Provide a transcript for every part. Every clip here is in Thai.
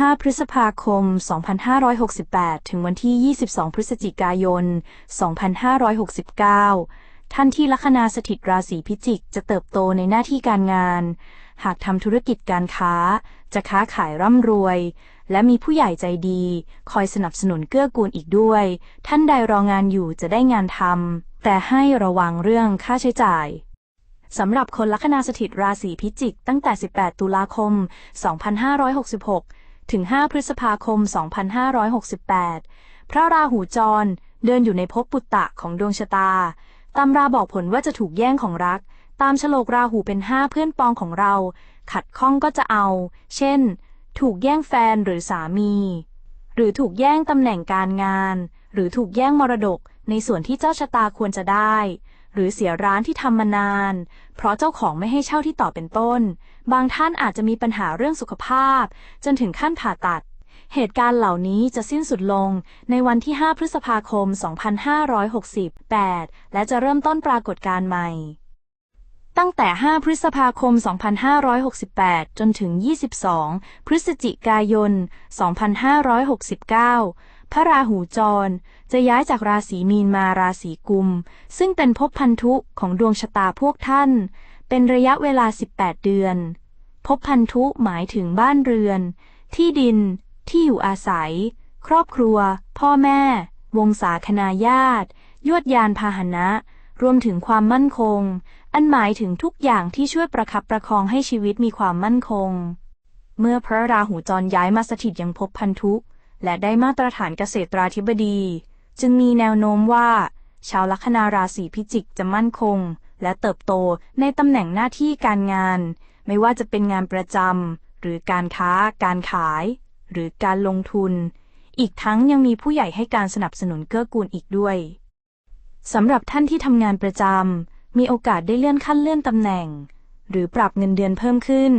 5 พฤษภาคม 2568 ถึงวันที่ 22 พฤศจิกายน 2569 ท่านที่ลัคนาสถิตราศีพิจิกจะเติบโตในหน้าที่การงาน หากทำธุรกิจการค้า จะค้าขายร่ำรวย และมีผู้ใหญ่ใจดี คอยสนับสนุนเกื้อกูลอีกด้วย ท่านใดรองานอยู่จะได้งานทำแต่ให้ระวังเรื่องค่าใช้จ่ายสำหรับคนลัคนาสถิตราศีพิจิก ตั้งแต่ 18 ตุลาคม 2566 ถึง 5 พฤษภาคม 2568 พระราหูจร เดินอยู่ในภพปุตตะของดวงชะตา ตำราบอกผลว่าจะถูกแย่งของรัก ตามฉลกราหูเป็น 5 เพื่อนปองของเรา ขัดข้องก็จะเอา เช่น ถูกแย่งแฟนหรือสามี หรือถูกแย่งตำแหน่งการงาน หรือถูกแย่งมรดกในส่วนที่เจ้าชะตาควรจะได้ หรือเสียร้านที่ทำมานาน เพราะเจ้าของไม่ให้เช่าที่ต่อเป็นต้น บางท่านอาจจะมีปัญหาเรื่องสุขภาพ จนถึงขั้นผ่าตัด เหตุการณ์เหล่านี้จะสิ้นสุดลงในวันที่ 5 พฤษภาคม 2568 และจะเริ่มต้นปรากฏการณ์ใหม่ตั้งแต่ 5 พฤษภาคม 2568 จนถึง 22 พฤศจิกายน 2569 พระราหูจร จะย้ายจากราศีมีนมาราศีกุม ซึ่งเป็นภพพันธุของดวงชะตาพวกท่าน เป็นระยะเวลา 18 เดือนภพพันธุหมายถึงบ้านเรือน ที่ดิน ที่อยู่อาศัย ครอบครัว พ่อแม่ วงศาคณาญาติ ยวดยานพาหนะ รวมถึงความมั่นคง อันหมายถึงทุกอย่างที่ช่วยประคับประคองให้ชีวิตมีความมั่นคง เมื่อพระราหูจรย้ายมาสถิตยังภพพันธุ และได้มาตรฐานเกษตราธิบดี จึงมีแนวโน้มว่า ชาวลัคนาราศีพิจิกจะมั่นคง และเติบโตในตำแหน่งหน้าที่การงาน ไม่ว่าจะเป็นงานประจำหรือการค้า การขาย หรือการลงทุน อีกทั้งยังมีผู้ใหญ่ให้การสนับสนุนเกื้อกูลอีกด้วยสำหรับท่านที่ทำงานประจำมีโอกาสได้เลื่อนขั้นเลื่อนตำแหน่ง หรือปรับเงินเดือนเพิ่มขึ้น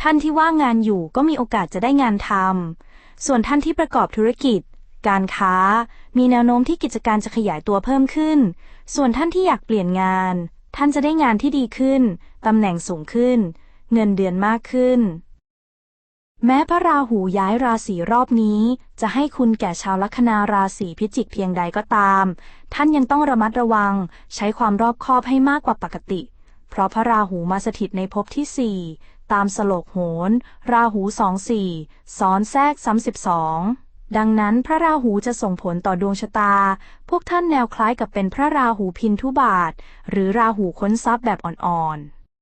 ท่านที่ว่างงานอยู่ก็มีโอกาสจะได้งานทำ ส่วนท่านที่ประกอบธุรกิจ การค้า มีแนวโน้มที่กิจการจะขยายตัวเพิ่มขึ้น ส่วนท่านที่อยากเปลี่ยนงาน ท่านจะได้งานที่ดีขึ้น ตำแหน่งสูงขึ้น เงินเดือนมากขึ้น แม้พระราหูย้ายราศีรอบนี้ จะให้คุณแก่ชาวลัคนาราศีพิจิกเพียงใดก็ตาม ท่านยังต้องระมัดระวัง ใช้ความรอบคอบให้มากกว่าปกติ เพราะพระราหูมาสถิตในภพที่4 ตามสโลกโหน ราหูสองสี่ซ้อนแทรกซ้ำสิบสองดังนั้นพระราหูจะส่งผลต่อดวงชะตา พวกท่านแนวคล้ายกับเป็นพระราหูพินทุบาท หรือราหูค้นทรัพย์แบบอ่อน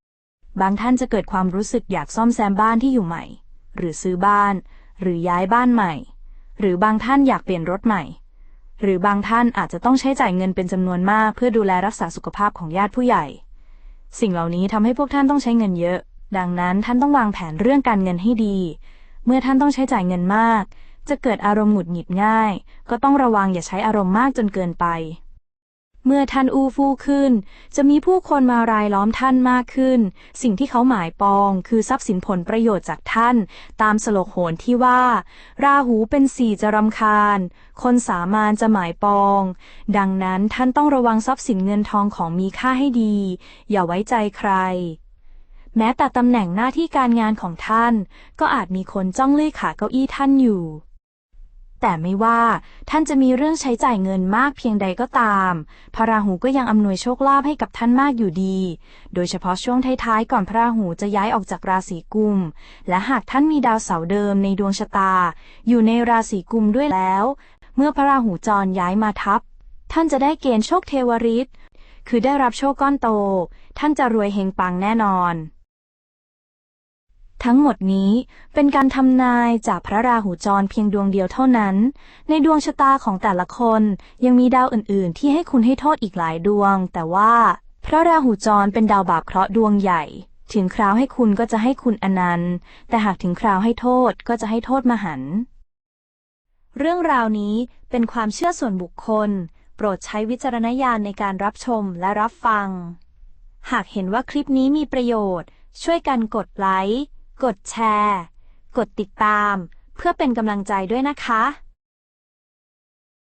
ๆ บางท่านจะเกิดความรู้สึกอยากซ่อมแซมบ้านที่อยู่ใหม่ หรือซื้อบ้าน หรือย้ายบ้านใหม่ หรือบางท่านอยากเปลี่ยนรถใหม่ หรือบางท่านอาจจะต้องใช้จ่ายเงินเป็นจำนวนมาก เพื่อดูแลรักษาสุขภาพของญาติผู้ใหญ่ สิ่งเหล่านี้ทำให้พวกท่านต้องใช้เงินเยอะ ดังนั้นท่านต้องวางแผนเรื่องการเงินให้ดี เมื่อท่านต้องใช้จ่ายเงินมาก จะเกิดอารมณ์หงุดหงิดง่าย ก็ต้องระวังอย่าใช้อารมณ์มากจนเกินไป เมื่อท่านอู้ฟู่ขึ้น จะมีผู้คนมารายล้อมท่านมากขึ้น สิ่งที่เขาหมายปอง คือทรัพย์สินผลประโยชน์จากท่าน ตามสโลกโหนที่ว่า ราหูเป็นสี่จะรำคาญ คนสามานจะหมายปอง ดังนั้นท่านต้องระวังทรัพย์สินเงินทองของมีค่าให้ดี อย่าไว้ใจใคร แม้แต่ตำแหน่งหน้าที่การงานของท่าน ก็อาจมีคนจ้องเลื่อยขาเก้าอี้ท่านอยู่ แต่ไม่ว่าท่านจะมีเรื่องใช้จ่ายเงินมากเพียงใดก็ตาม พระราหูก็ยังอำนวยโชคลาภให้กับท่านมากอยู่ดี โดยเฉพาะช่วงท้ายๆก่อนพระราหูจะย้ายออกจากราศีกุม และหากท่านมีดาวเสาร์เดิมในดวงชะตา อยู่ในราศีกุมด้วยแล้ว เมื่อพระราหูจรย้ายมาทับ ท่านจะได้เกณฑ์โชคเทวฤทธิ์คือได้รับโชคก้อนโต ท่านจะรวยเฮงปังแน่นอน ทั้งหมดนี้เป็นการทำนายจากพระราหูจรเพียงดวงเดียวเท่านั้น ในดวงชะตาของแต่ละคนยังมีดาวอื่นๆ ที่ให้คุณให้โทษอีกหลายดวง แต่ว่าพระราหูจรเป็นดาวบาปเคราะห์ดวงใหญ่ ถึงคราวให้คุณก็จะให้คุณอนันต์ แต่หากถึงคราวให้โทษก็จะให้โทษมหันต์เรื่องราวนี้เป็นความเชื่อส่วนบุคคล โปรดใช้วิจารณญาณในการรับชมและรับฟัง หากเห็นว่าคลิปนี้มีประโยชน์ช่วยกันกดไลค์ กดแชร์ กดติดตาม เพื่อเป็นกำลังใจด้วยนะคะ